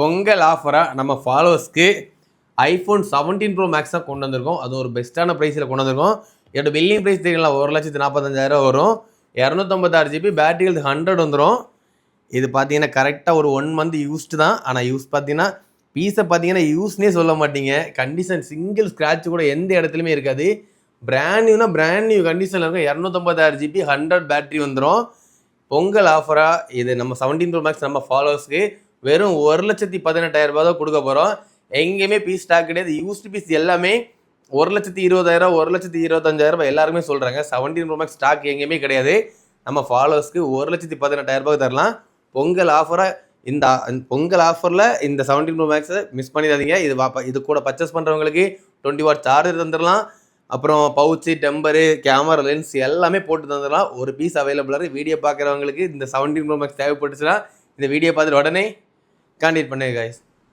பொங்கல் ஆஃபராக நம்ம ஃபாலோவர்ஸ்க்கு ஐஃபோன் செவன்டீன் ப்ரோ மேக்ஸாக கொண்டு வந்திருக்கோம். அது ஒரு பெஸ்ட்டான ப்ரைஸில் கொண்டு வந்திருக்கோம். என்னோட பில்லிங் ப்ரைஸ் தெரியல ஒரு லட்சத்து நாற்பத்தஞ்சாயிரம் வரும். இரநூத்தம்பத்தாறு ஜிபி பேட்டரிகளுக்கு ஹண்ட்ரட் வந்துடும் இது பார்த்தீங்கன்னா கரெக்டாக ஒரு ஒன் மந்த் யூஸ்டு தான். ஆனால் யூஸ் பார்த்தீங்கன்னா பீஸை பார்த்தீங்கன்னா யூஸ்னே சொல்ல மாட்டீங்க. கண்டிஷன் சிங்கிள் ஸ்க்ராட்ச் கூட எந்த இடத்துலையுமே இருக்காது. பிராண்ட் நியூனா பிராண்ட் நியூ கண்டிஷனில் இருக்கும். இரநூத்தம்பத்தாறு ஜிபி ஹண்ட்ரட் பேட்டரி வந்துடும் பொங்கல் ஆஃபராக இது நம்ம செவன்டீன் ப்ரோ மேக்ஸ் நம்ம ஃபாலோவர்ஸ்க்கு வெறும் ஒரு லட்சத்தி பதினெட்டாயிரம் ரூபாய் தான் கொடுக்க போகிறோம் எங்கேயுமே பீஸ் ஸ்டாக் கிடையாது. யூஸ்டு பீஸ் எல்லாமே ஒரு லட்சத்தி இருபதாயிரம் ஒரு லட்சத்தி இருபத்தஞ்சாயிரம் ரூபாய் எல்லாருமே சொல்கிறாங்க செவன்டீன் ப்ரோ மேக்ஸ் ஸ்டாக் எங்கேயுமே கிடையாது. நம்ம ஃபாலோவர்ஸ்க்கு ஒரு லட்சத்தி பதினெட்டாயிரம் ரூபாய் தரலாம். பொங்கல் ஆஃபராக இந்த இந்த பொங்கல் ஆஃபரில் இந்த செவன்டீன் ப்ரோ மேக்ஸை மிஸ் பண்ணிடாதீங்க. இது வா- இது கூட பர்ச்சேஸ் பண்ணுறவங்களுக்கு டுவெண்ட்டி வாட் சார்ஜர் தந்துடலாம். அப்புறம் பவுச்சு டெம்பரு கேமரா லென்ஸ் எல்லாமே போட்டு தந்துடலாம். ஒரு பீஸ் அவைலபிளாக இருக்குது வீடியோ பார்க்குறவங்களுக்கு இந்த செவன்டீன் ப்ரோ மேக்ஸ் தேவைப்பட்டுச்சுன்னா இந்த வீடியோ பார்த்துட்டு உடனே கான்டாக்ட் பண்ணுங்க guys.